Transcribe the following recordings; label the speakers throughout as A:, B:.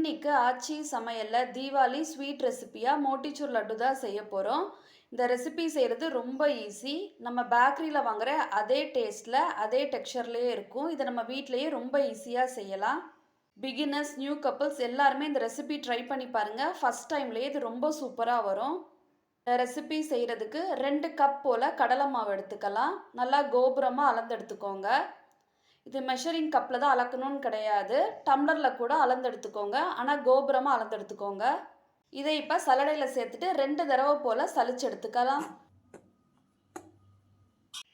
A: இன்னைக்கு ஆச்சி சமையலில் தீபாவளி ஸ்வீட் ரெசிபியாக மோட்டிச்சூர் லட்டு தான் செய்ய போகிறோம் இந்த ரெசிபி செய்கிறது ரொம்ப ஈஸி. நம்ம பேக்கரியில் வாங்குகிற அதே டேஸ்ட்டில் அதே டெக்ஸ்சர்லேயே இருக்கும். இதை நம்ம வீட்டிலேயே ரொம்ப ஈஸியாக செய்யலாம். பிகினர்ஸ் நியூ கப்புள்ஸ் எல்லாருமே இந்த ரெசிபி ட்ரை பண்ணி பாருங்கள் ஃபஸ்ட் டைம்லேயே இது ரொம்ப சூப்பராக வரும். இந்த ரெசிபி செய்கிறதுக்கு ரெண்டு கப் போல் கடலை மாவு எடுத்துக்கலாம். நல்லா கோபுரமாக அளந்து எடுத்துக்கோங்க. இது மெஷரிங் கப்பில் தான் அளக்கணும்னு கிடையாது. டம்ளரில் கூட அளந்து எடுத்துக்கோங்க ஆனால் கோபுரமாக அளந்து எடுத்துக்கோங்க இதை இப்போ சலடையில் சேர்த்துட்டு ரெண்டு தடவை போல் சலிச்சு எடுத்துக்கலாம்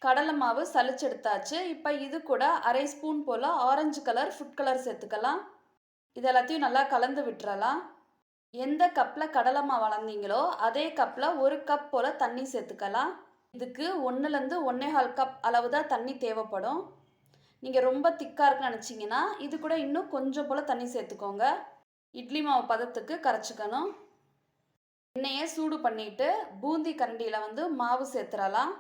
A: கடலை மாவு சலிச்செடுத்தாச்சு. இப்போ இது கூட அரை ஸ்பூன் போல் ஆரஞ்சு கலர் ஃபுட் கலர் சேர்த்துக்கலாம். இது எல்லாத்தையும் நல்லா கலந்து விட்டுறலாம். எந்த கப்பில் கடலை மாவு வளர்ந்தீங்களோ அதே கப்பில் ஒரு கப் போல் தண்ணி சேர்த்துக்கலாம். இதுக்கு ஒன்றுலேருந்து ஒன்றே கால் கப் அளவு தான் தண்ணி தேவைப்படும். நீங்கள் ரொம்ப திக்காக இருக்குன்னு நினச்சிங்கன்னா இது கூட இன்னும் கொஞ்சம் போல் தண்ணி சேர்த்துக்கோங்க. இட்லி மாவு பதத்துக்கு கரைச்சிக்கணும். எண்ணெயை சூடு பண்ணிவிட்டு பூந்தி கரண்டியில் வந்து மாவு சேர்த்துடலாம்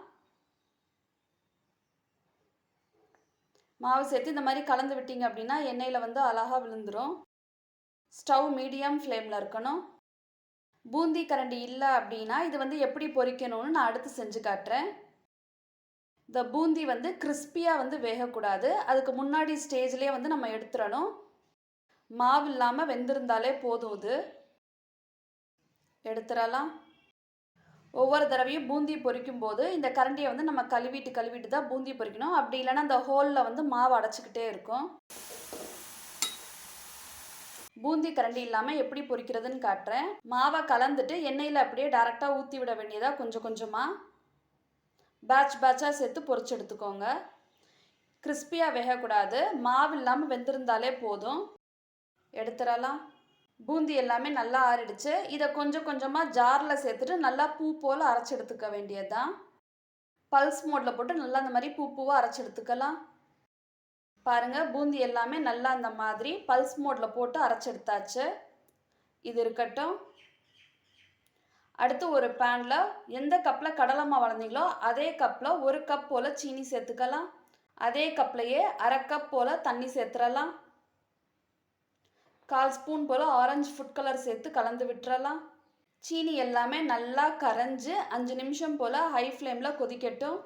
A: மாவு சேர்த்து இந்த மாதிரி கலந்து விட்டீங்க அப்படின்னா எண்ணெயில் வந்து அழகாக விழுந்துடும் ஸ்டவ் மீடியம் ஃப்ளேமில் இருக்கணும். பூந்தி கரண்டி இல்லை அப்படின்னா இது வந்து எப்படி பொரிக்கணும்னு நான் அடுத்து செஞ்சு காட்டுறேன். இந்த பூந்தி வந்து கிறிஸ்பியாக வந்து வேகக்கூடாது. அதுக்கு முன்னாடி ஸ்டேஜ்லேயே வந்து நம்ம எடுத்துடணும். மாவு இல்லாமல் வெந்திருந்தாலே போதும் இது. எடுத்துடலாம். ஒவ்வொரு தடவையும் பூந்தி பொரிக்கும் போது இந்த கரண்டியை வந்து நம்ம கழுவிட்டு கழுவிட்டு தான் பூந்தி பொரிக்கணும். அப்படி இல்லைன்னா அந்த ஹோலில் வந்து மாவு அடைச்சிக்கிட்டே இருக்கும். பூந்தி கரண்டி இல்லாமல் எப்படி பொரிக்கிறதுன்னு காட்டுறேன். மாவை கலந்துட்டு எண்ணெயில் அப்படியே டேரெக்டாக ஊற்றி விட வேண்டியதாக கொஞ்சம். கொஞ்சமாக பேட்ச் பேட்சாக சேர்த்து பொறிச்சு எடுத்துக்கோங்க. கிறிஸ்பியாக வேகக்கூடாது. மாவு இல்லாமல் வெந்திருந்தாலே போதும். எடுத்துடலாம். பூந்தி எல்லாமே நல்லா ஆறிடுச்சு. இதை கொஞ்சம் கொஞ்சமாக ஜாரில் சேர்த்துட்டு நல்லா பூ போல் அரைச்சி எடுத்துக்க வேண்டியது தான் பல்ஸ் மோட்டில் போட்டு நல்லா அந்த மாதிரி பூ பூவாக அரைச்சி எடுத்துக்கலாம். பாருங்கள் பூந்தி எல்லாமே நல்லா அந்த மாதிரி பல்ஸ் மோட்டில் போட்டு அரைச்சி எடுத்தாச்சு. இது இருக்கட்டும். அடுத்து ஒரு பேனில் எந்த கப்பில் கடலை மாவு வளர்ந்தீங்களோ அதே கப்பில் ஒரு கப் போல் சீனி சேர்த்துக்கலாம். அதே கப்லையே அரை கப் போல் தண்ணி சேர்த்துடலாம் கால் ஸ்பூன் போல் ஆரஞ்சு ஃபுட் கலர் சேர்த்து கலந்து விட்டுறலாம். சீனி எல்லாமே நல்லா கரைஞ்சி அஞ்சு நிமிஷம் போல் ஹை ஃப்ளேமில் கொதிக்கட்டும்.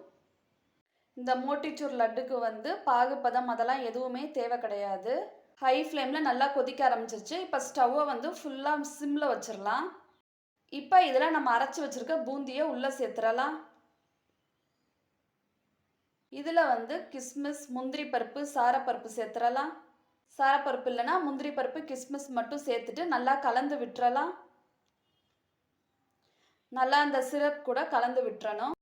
A: இந்த மோட்டிச்சூர் லட்டுக்கு வந்து பாகுபதம் அதெல்லாம் எதுவுமே தேவை கிடையாது. ஹை ஃப்ளேமில் நல்லா கொதிக்க ஆரம்பிச்சிருச்சு. இப்போ ஸ்டவ்வை வந்து ஃபுல்லாக சிம்மில் வச்சிடலாம் இப்போ இதில் நம்ம அரைச்சி வச்சுருக்க பூந்தியை உள்ளே சேர்த்துடலாம். இதில் வந்து கிஸ்மிஸ் முந்திரி பருப்பு சாரப்பருப்பு சேர்த்துடலாம். சாரப்பருப்பு இல்லைன்னா முந்திரி பருப்பு கிஸ்மிஸ் மட்டும் சேர்த்துட்டு நல்லா கலந்து விட்டுறலாம். நல்லா அந்த சிரப் கூட கலந்து விட்டுறணும்.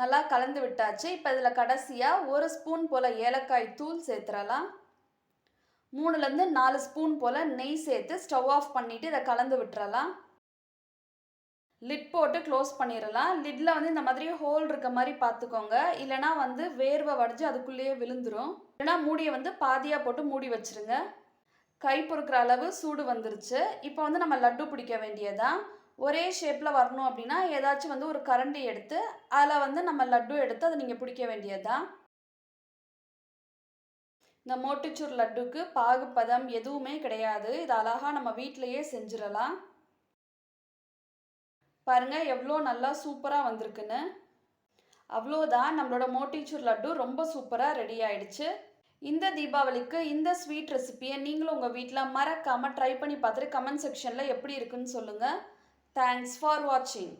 A: நல்லா கலந்து விட்டாச்சு. இப்போ இதில் கடைசியாக ஒரு ஸ்பூன் போல் ஏலக்காய் தூள் சேர்த்துடலாம். மூணுலேருந்து நாலு ஸ்பூன் போல் நெய் சேர்த்து ஸ்டவ் ஆஃப் பண்ணிவிட்டு இதை கலந்து விட்டுறலாம். லிட் போட்டு க்ளோஸ் பண்ணிடலாம் லிட்டில் வந்து இந்த மாதிரி ஹோல் இருக்க மாதிரி பார்த்துக்கோங்க. இல்லைனா வந்து வேர்வை வடிஞ்சு அதுக்குள்ளேயே விழுந்துடும் இல்லைனா மூடியை வந்து பாதியாக போட்டு மூடி வச்சுருங்க. கை பொறுக்கிற அளவு சூடு வந்துருச்சு. இப்போ வந்து நம்ம லட்டு பிடிக்க வேண்டியதான் ஒரே ஷேப்பில் வரணும் அப்படின்னா ஏதாச்சும் வந்து ஒரு கரண்டி எடுத்து அதில் வந்து நம்ம லட்டு எடுத்து அதை நீங்கள் பிடிக்க வேண்டியதுதான். இந்த மோட்டிச்சூர் லட்டுக்கு பாகுப்பதம் எதுவுமே கிடையாது. இது அழகாக நம்ம வீட்டிலையே செஞ்சிடலாம். பாருங்கள் எவ்வளோ நல்லா சூப்பராக வந்திருக்குன்னு. அவ்வளோதான் நம்மளோட மோட்டிச்சூர் லட்டு ரொம்ப சூப்பராக ரெடி ஆயிடுச்சு. இந்த தீபாவளிக்கு இந்த ஸ்வீட் ரெசிப்பியை நீங்களும் உங்கள் வீட்டில் மறக்காமல் ட்ரை பண்ணி பார்த்துட்டு கமெண்ட் செக்ஷனில் எப்படி இருக்குன்னு சொல்லுங்கள் தேங்க்ஸ் ஃபார் வாட்சிங்